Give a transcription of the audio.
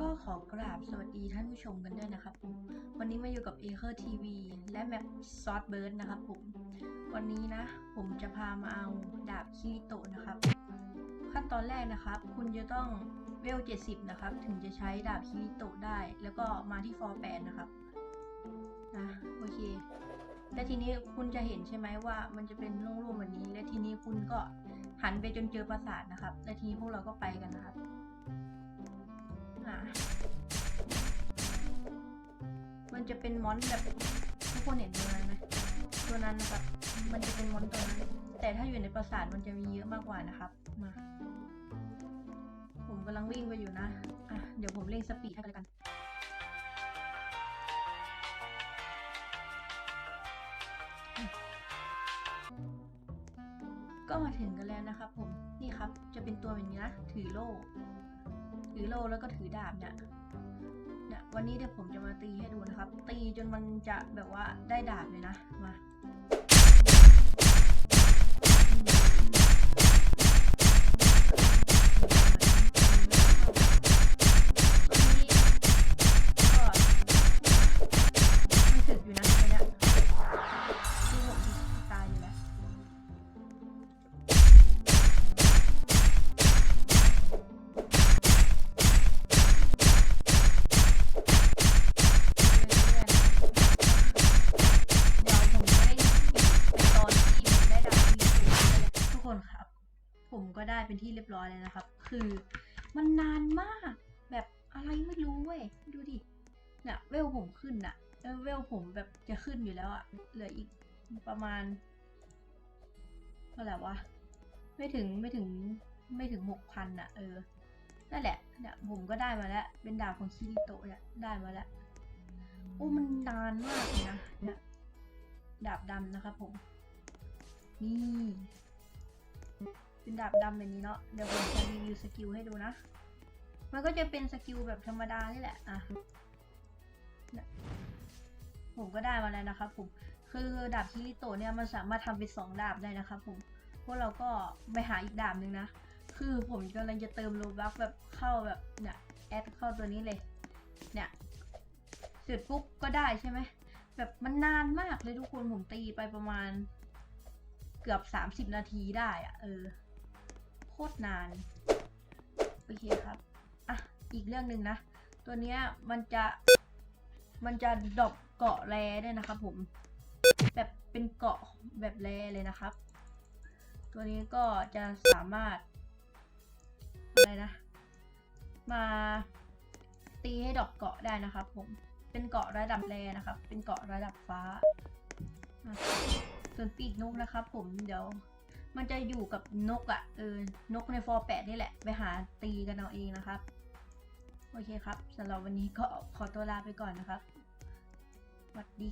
ก็ขอกราบสวัสดีท่านผู้ชมกันด้วยนะครับผม วันนี้มาอยู่กับ a อ r TV และแมปซอสเบิร์ดนะครับผม วันนี้นะ ผมจะพามาเอาดาบคิริโตะนะครับ ขั้นตอนแรกนะครับ คุณจะต้องเวล 70 นะครับ ถึงจะใช้ดาบคิริโตะได้ แล้วก็มาที่ฟอร์แปดนะครับนะโอเค และทีนี้คุณจะเห็นใช่ไหมว่ามันจะเป็นโล่งๆแบบนี้ และทีนี้คุณก็หันไปจนเจอปราสาทนะครับ และทีนี้พวกเราก็ไปกันนะครับ อะมันจะเป็นมอนแบบทุกคนเห็นตัวนั้นไหมตัวนั้นนะครับ มันจะเป็นมอนตัวนั้น แต่ถ้าอยู่ในปราสาทมันจะมีเยอะมากกว่านะครับ มา ผมกำลังวิ่งไปอยู่นะ อะ เดี๋ยวผมเร่งสปีดให้กัน ก็มาถึงกันแล้วนะครับผมนี่ครับจะเป็นตัวแบบนี้นะถือโล่ถือโล่แล้วก็ถือดาบเนี่ยเนี่ยวันนี้เดี๋ยวผมจะมาตีให้ดูนะครับ ตีจนมันจะแบบว่าได้ดาบเลยนะมา ผมก็ได้เป็นที่เรียบร้อยเลยนะครับ คือมันนานมาก แบบอะไรไม่รู้เว้ย ดูดิเนี่ยเวลผมขึ้นอะเวลผมแบบจะขึ้นอยู่แล้วอะเหลืออีกประมาณเท่าไหร่วะไม่ถึงไม่ถึงไม่ถึงหกพันอะเออนั่นแหละเนี่ยผมก็ได้มาแล้ว เป็นดาบของคิริโตะเนี่ยได้มาแล้วโอ้มันนานมากเลยนะเนี่ยดาบดำนะครับผม นี่ เป็นดาบดำแบบนี้เนาะเดี๋ยวผมจะรีวิวสกิลให้ดูนะ มันก็จะเป็นสกิลแบบธรรมดานี่แหละอะผมก็ได้มาแล้วนะครับผมคือดาบคิริโตเนี่ยมันสามารถทำเป็นสองดาบได้นะครับผมพวกเราก็ไปหาอีกดาบหนึ่งนะ คือผมกำลังจะเติมโลบักแบบเข้าแบบเนี่ยแอดเข้าตัวนี้เลย เนี่ยเสร็จปุ๊บก็ได้ใช่ไหมแบบมันนานมากเลยทุกคนผมตีไปประมาณเกือบสามสิบนาทีได้อะเออ โคตรนาน โอเคครับ อะ อีกเรื่องหนึ่งนะ ตัวเนี้ยมันจะมันจะดอปเกาะแรด้วยนะครับผม แบบเป็นเกาะแบบแรเลยนะครับ ตัวนี้ก็จะสามารถอะไรนะ มาตีให้ดอปเกาะได้นะครับผม เป็นเกาะระดับแรนะครับ เป็นเกาะระดับฟ้า ส่วนปีกนกนะครับผมเดี๋ยว มันจะอยู่กับนกอะ่ะเออนกในฟอร์แปดนี่แหละ ไปหาตีกันเอาเองนะครับ โอเคครับสำหรับวันนี้ก็ขอตัวลาไปก่อนนะครับสวัสดี